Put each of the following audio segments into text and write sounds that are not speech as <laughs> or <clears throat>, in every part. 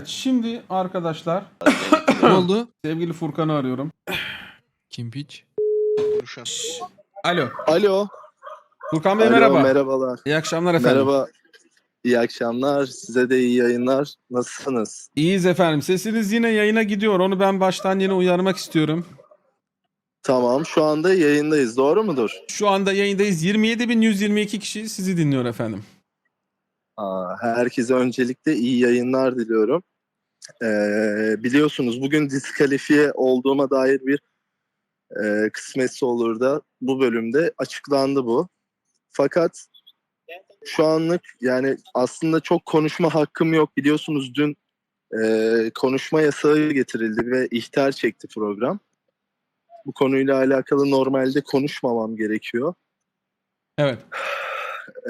Evet şimdi arkadaşlar Ne <coughs> oldu? sevgili Furkan'ı arıyorum. Kim piç? Konuşan. Alo. Alo. Furkan Bey Alo, merhaba. Merhabalar. İyi akşamlar efendim. Merhaba. İyi akşamlar. Size de iyi yayınlar. Nasılsınız? İyiyiz efendim. Sesiniz yine yayına gidiyor. Onu ben baştan yine uyarmak istiyorum. Tamam. Şu anda yayındayız. Doğru mudur? Şu anda yayındayız. 27.122 kişi sizi dinliyor efendim. Aa, herkese öncelikle iyi yayınlar diliyorum. Ee, biliyorsunuz bugün diskalifiye olduğuma dair bir e, kısmetse olur da bu bölümde açıklandı bu. Fakat şu anlık yani aslında çok konuşma hakkım yok. Biliyorsunuz dün e, konuşma yasağı getirildi ve ihtar çekti program. Bu konuyla alakalı normalde konuşmamam gerekiyor. Evet.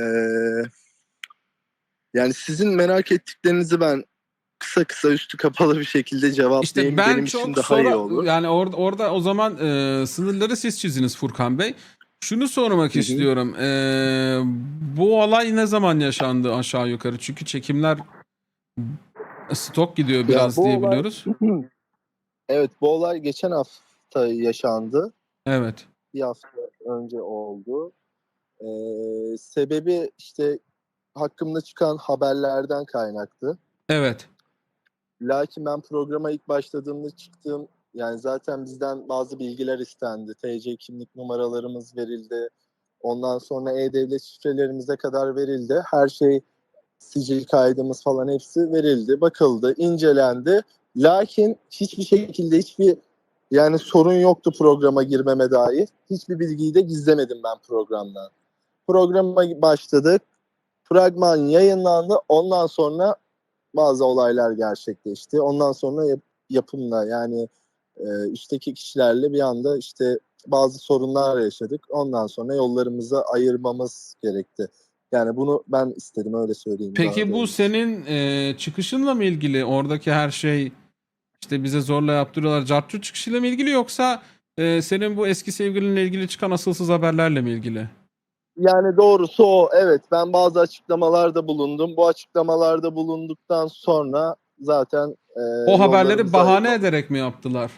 Ee, yani sizin merak ettiklerinizi ben kısa kısa üstü kapalı bir şekilde cevaplayayım. İşte ben Benim çok için daha sonra iyi olur. yani orada orada o zaman e, sınırları siz çiziniz Furkan Bey. Şunu sormak Hı hı. istiyorum. E, bu olay ne zaman yaşandı aşağı yukarı? Çünkü çekimler stok gidiyor biraz diye olay- biliyoruz. <clears throat> Evet bu olay geçen hafta yaşandı. Evet. Bir hafta önce oldu. Ee, sebebi işte hakkımda çıkan haberlerden kaynaklı. Evet. Lakin ben programa ilk başladığımda çıktığım yani zaten bizden bazı bilgiler istendi. TC kimlik numaralarımız verildi. Ondan sonra e-devlet şifrelerimize kadar verildi. Her şey sicil kaydımız falan hepsi verildi. Bakıldı, incelendi. Lakin hiçbir şekilde hiçbir yani sorun yoktu programa girmeme dair. Hiçbir bilgiyi de gizlemedim ben programdan. Programa başladık. Fragman yayınlandı. Ondan sonra bazı olaylar gerçekleşti. Ondan sonra yap- yapımla yani e, üstteki kişilerle bir anda işte bazı sorunlar yaşadık. Ondan sonra yollarımızı ayırmamız gerekti. Yani bunu ben istedim öyle söyleyeyim. Peki bu senin e, çıkışınla mı ilgili? Oradaki her şey işte bize zorla yaptırıyorlar. Cartçu çıkışıyla mı ilgili yoksa e, senin bu eski sevgilinle ilgili çıkan asılsız haberlerle mi ilgili? Yani doğrusu o. Evet ben bazı açıklamalarda bulundum. Bu açıklamalarda bulunduktan sonra zaten e, O haberleri bahane ayırmam- ederek mi yaptılar?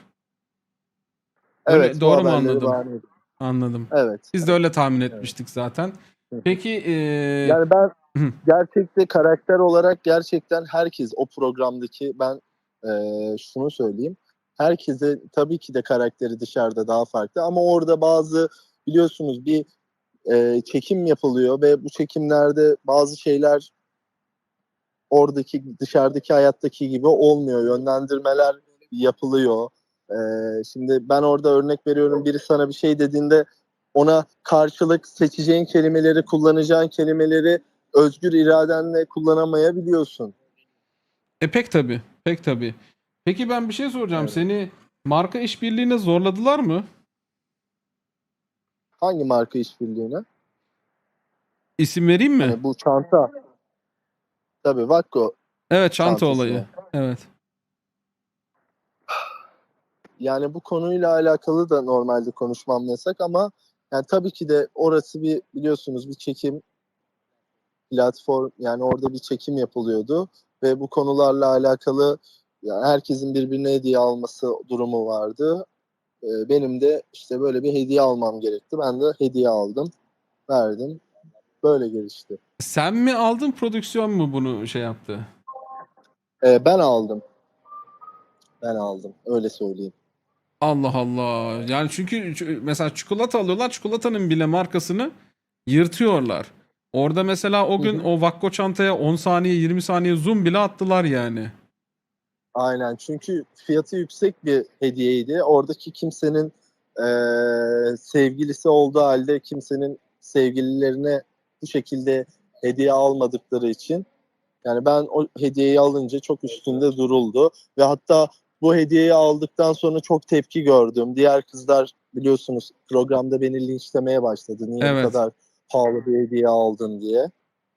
Öyle- Evet, bu doğru mu anladım? bahane. Anladım. Evet. Biz de öyle tahmin etmiştik zaten. Hı hı. Peki e, Yani ben gerçekte karakter olarak gerçekten herkes o programdaki ben e, şunu söyleyeyim. Herkese tabii ki de karakteri dışarıda daha farklı ama orada bazı biliyorsunuz bir e, çekim yapılıyor ve bu çekimlerde bazı şeyler oradaki dışarıdaki hayattaki gibi olmuyor. Yönlendirmeler yapılıyor. E, şimdi ben orada örnek veriyorum biri sana bir şey dediğinde ona karşılık seçeceğin kelimeleri, kullanacağın kelimeleri özgür iradenle kullanamayabiliyorsun. e pek tabii. Pek tabii. Peki ben bir şey soracağım. Evet. Seni marka işbirliğine zorladılar mı? Hangi marka işbirliğine? İsim vereyim mi? Yani bu çanta. Tabii Vakko. evet çanta çantası. olayı. Evet. Yani bu konuyla alakalı da normalde konuşmam yasak ama yani tabii ki de orası bir biliyorsunuz bir çekim platform yani orada bir çekim yapılıyordu ve bu konularla alakalı yani herkesin birbirine hediye alması durumu vardı. Ee, benim de işte böyle bir hediye almam gerekti. Ben de hediye aldım, verdim. Böyle gelişti. Sen mi aldın prodüksiyon mu bunu şey yaptı? Ee, ben aldım. Ben aldım. Öyle söyleyeyim. Allah Allah. Yani çünkü mesela çikolata alıyorlar. Çikolatanın bile markasını yırtıyorlar. Orada mesela o gün Hı hı. o Vakko çantaya 10 saniye 20 saniye zoom bile attılar yani. Aynen çünkü fiyatı yüksek bir hediyeydi. Oradaki kimsenin eee, sevgilisi olduğu halde kimsenin sevgililerine bu şekilde hediye almadıkları için yani ben o hediyeyi alınca çok üstünde duruldu ve hatta bu hediyeyi aldıktan sonra çok tepki gördüm. Diğer kızlar biliyorsunuz programda beni linçlemeye başladı. Niye Evet. bu kadar pahalı bir hediye aldın diye.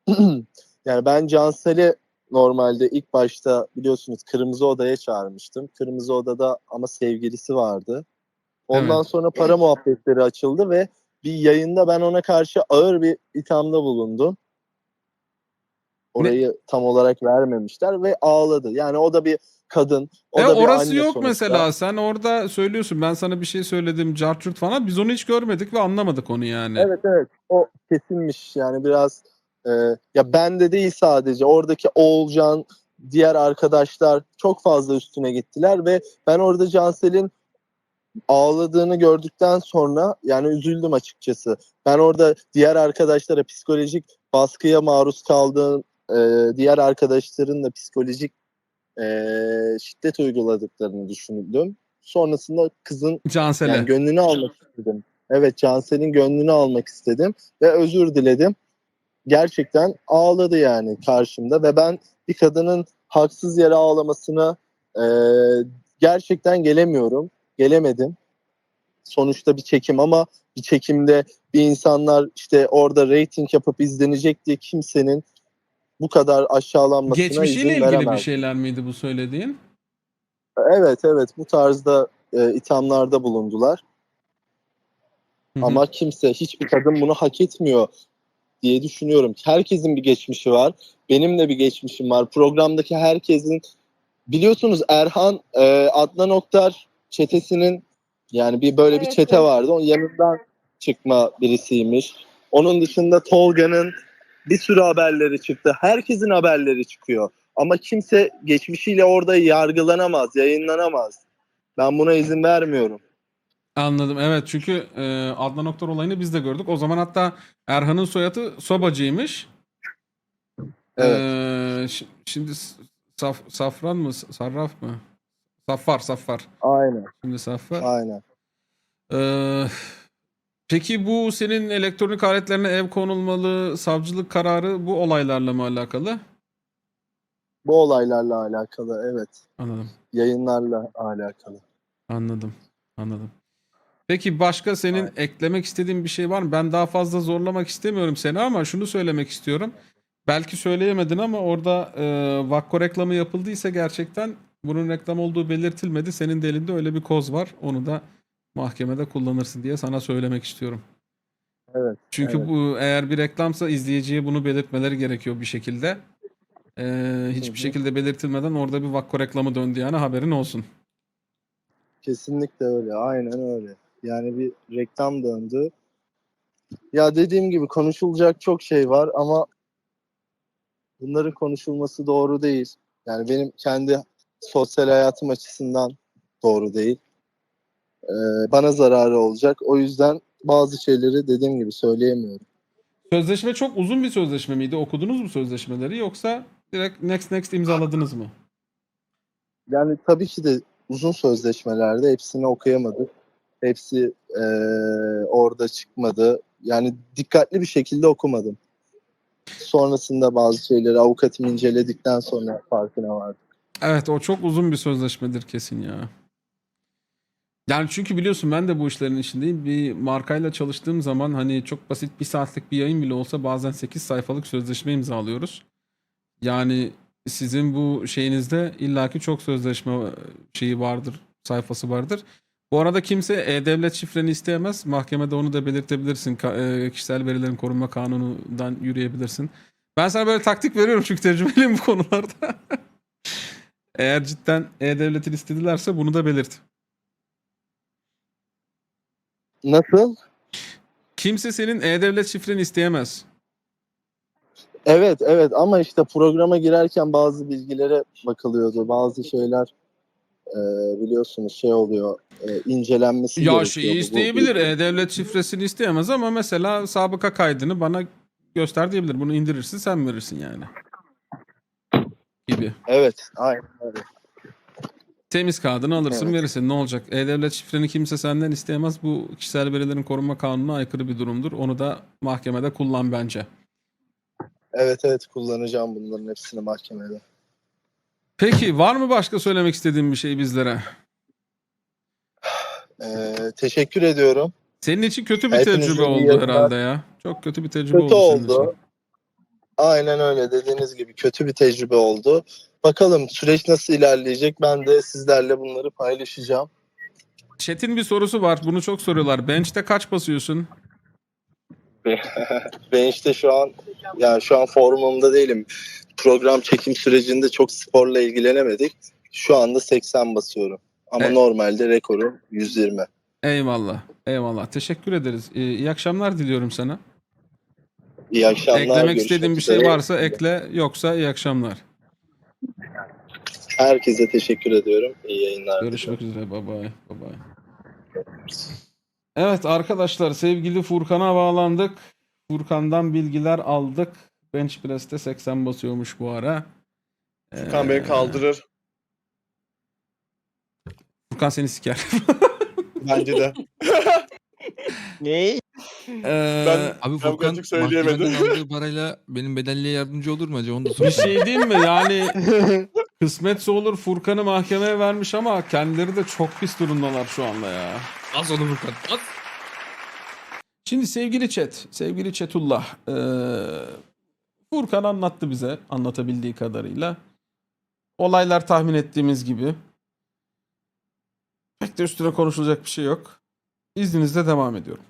<clears throat> yani ben Cansel'e normalde ilk başta biliyorsunuz Kırmızı Oda'ya çağırmıştım. Kırmızı Oda'da ama sevgilisi vardı. Ondan Evet. sonra para muhabbetleri açıldı ve bir yayında ben ona karşı ağır bir ithamda bulundum. Orayı tam olarak vermemişler ve ağladı. Yani o da bir kadın. O e da bir orası anne yok sonuçta. mesela. Sen orada söylüyorsun. Ben sana bir şey söyledim. Cartürt falan. Biz onu hiç görmedik ve anlamadık onu yani. Evet evet o kesinmiş yani biraz e, ya ben de değil sadece oradaki Oğulcan diğer arkadaşlar çok fazla üstüne gittiler ve ben orada Cansel'in ağladığını gördükten sonra yani üzüldüm açıkçası. Ben orada diğer arkadaşlara psikolojik baskıya maruz kaldığım e, diğer arkadaşların da psikolojik e, şiddet uyguladıklarını düşündüm. Sonrasında kızın Cansel'e. yani gönlünü almak istedim. Evet Cansel'in gönlünü almak istedim ve özür diledim. Gerçekten ağladı yani karşımda ve ben bir kadının haksız yere ağlamasına e, gerçekten gelemiyorum. Gelemedim. Sonuçta bir çekim ama bir çekimde bir insanlar işte orada reyting yapıp izlenecek diye kimsenin bu kadar aşağılanmasına Geçmişiyle izin ilgili bir şeyler miydi bu söylediğin? Evet evet bu tarzda e, ithamlarda bulundular. Hı hı. Ama kimse, hiçbir kadın bunu hak etmiyor diye düşünüyorum. Herkesin bir geçmişi var. Benim de bir geçmişim var. Programdaki herkesin biliyorsunuz Erhan e, Adnan Oktar çetesinin yani bir böyle bir çete evet. vardı. Onun yanından çıkma birisiymiş. Onun dışında Tolga'nın bir sürü haberleri çıktı. Herkesin haberleri çıkıyor. Ama kimse geçmişiyle orada yargılanamaz, yayınlanamaz. Ben buna izin vermiyorum. Anladım. Evet çünkü e, Adnan Oktar olayını biz de gördük. O zaman hatta Erhan'ın soyadı Sobacıymış. Evet. E, şi- şimdi s- saf, Safran mı? Sarraf mı? Saffar, Saffar. Aynen, Şimdi Saffar. aynen. Ee, peki bu senin elektronik aletlerine ev konulmalı savcılık kararı bu olaylarla mı alakalı? Bu olaylarla alakalı evet. Anladım. Yayınlarla alakalı. Anladım. Anladım. Peki başka senin Aynen. eklemek istediğin bir şey var mı? Ben daha fazla zorlamak istemiyorum seni ama şunu söylemek istiyorum. Belki söyleyemedin ama orada e, Vakko reklamı yapıldıysa gerçekten bunun reklam olduğu belirtilmedi. Senin de elinde öyle bir koz var. Onu da mahkemede kullanırsın diye sana söylemek istiyorum. Evet. Çünkü Evet. bu eğer bir reklamsa izleyiciye bunu belirtmeleri gerekiyor bir şekilde. Ee, hiçbir Hı hı. şekilde belirtilmeden orada bir Vakko reklamı döndü yani haberin olsun. Kesinlikle öyle. Aynen öyle. Yani bir reklam döndü. Ya dediğim gibi konuşulacak çok şey var ama bunların konuşulması doğru değil. Yani benim kendi sosyal hayatım açısından doğru değil. Ee, bana zararı olacak. O yüzden bazı şeyleri dediğim gibi söyleyemiyorum. Sözleşme çok uzun bir sözleşme miydi? Okudunuz mu sözleşmeleri yoksa direkt next next imzaladınız mı? Yani tabii ki de uzun sözleşmelerde hepsini okuyamadık. Hepsi eee, orada çıkmadı. Yani dikkatli bir şekilde okumadım. Sonrasında bazı şeyleri avukatım inceledikten sonra farkına vardım. Evet o çok uzun bir sözleşmedir kesin ya. Yani çünkü biliyorsun ben de bu işlerin içindeyim. Bir markayla çalıştığım zaman hani çok basit bir saatlik bir yayın bile olsa bazen 8 sayfalık sözleşme imzalıyoruz. Yani sizin bu şeyinizde illaki çok sözleşme şeyi vardır, sayfası vardır. Bu arada kimse e-devlet şifreni isteyemez. Mahkemede onu da belirtebilirsin. Ka- e, Kişisel verilerin korunma kanunundan yürüyebilirsin. Ben sana böyle taktik veriyorum çünkü tecrübeliyim bu konularda. <laughs> Eğer cidden e-devletin istedilerse bunu da belirt. Nasıl? Kimse senin e-devlet şifreni isteyemez. Evet evet ama işte programa girerken bazı bilgilere bakılıyordu. Bazı şeyler eee, biliyorsunuz şey oluyor. eee, incelenmesi Ya şeyi isteyebilir. E-devlet şifresini isteyemez ama mesela sabıka kaydını bana göster diyebilir. Bunu indirirsin sen verirsin yani. Gibi. Evet aynen öyle. Temiz kağıdını alırsın Evet. verirsin. Ne olacak? E-devlet şifreni kimse senden isteyemez. Bu kişisel verilerin korunma kanununa aykırı bir durumdur. Onu da mahkemede kullan bence. Evet evet kullanacağım bunların hepsini mahkemede. Peki var mı başka söylemek istediğin bir şey bizlere? Eee, teşekkür ediyorum. Senin için kötü bir Hepinize tecrübe iyi oldu yayınlar. herhalde ya. Çok kötü bir tecrübe Kötü oldu senin oldu. için. Aynen öyle dediğiniz gibi kötü bir tecrübe oldu. Bakalım süreç nasıl ilerleyecek ben de sizlerle bunları paylaşacağım. Chat'in bir sorusu var. Bunu çok soruyorlar. Bench'te kaç basıyorsun? <laughs> Ben işte şu an yani şu an formumda değilim. Program çekim sürecinde çok sporla ilgilenemedik. Şu anda 80 basıyorum. Ama Evet. normalde rekorum 120. Eyvallah. Eyvallah. Teşekkür ederiz. Ee, iyi akşamlar diliyorum sana. İyi akşamlar. Eklemek istediğin bir şey üzere. varsa ekle. Yoksa iyi akşamlar. Herkese teşekkür ediyorum. İyi yayınlar. Görüşmek üzere. Bye bye. Bye bye. Evet arkadaşlar sevgili Furkan'a bağlandık. Furkan'dan bilgiler aldık. Bench press'te 80 basıyormuş bu ara. Furkan Ee, beni kaldırır. Furkan seni siker. <laughs> Bence de. <laughs> Ne? Ee, Ben- Abi Furkan mahkemeden aldığı <laughs> parayla benim bedelliye yardımcı olur mu acaba? Onu da bir şey diyeyim mi? Yani kısmetse olur Furkan'ı mahkemeye vermiş ama kendileri de çok pis durumdalar şu anda ya. Az onu Furkan. Az. Şimdi sevgili chat, sevgili chatullah, eee, Furkan anlattı bize anlatabildiği kadarıyla. Olaylar tahmin ettiğimiz gibi. Pek de üstüne konuşulacak bir şey yok. İzninizle devam ediyorum.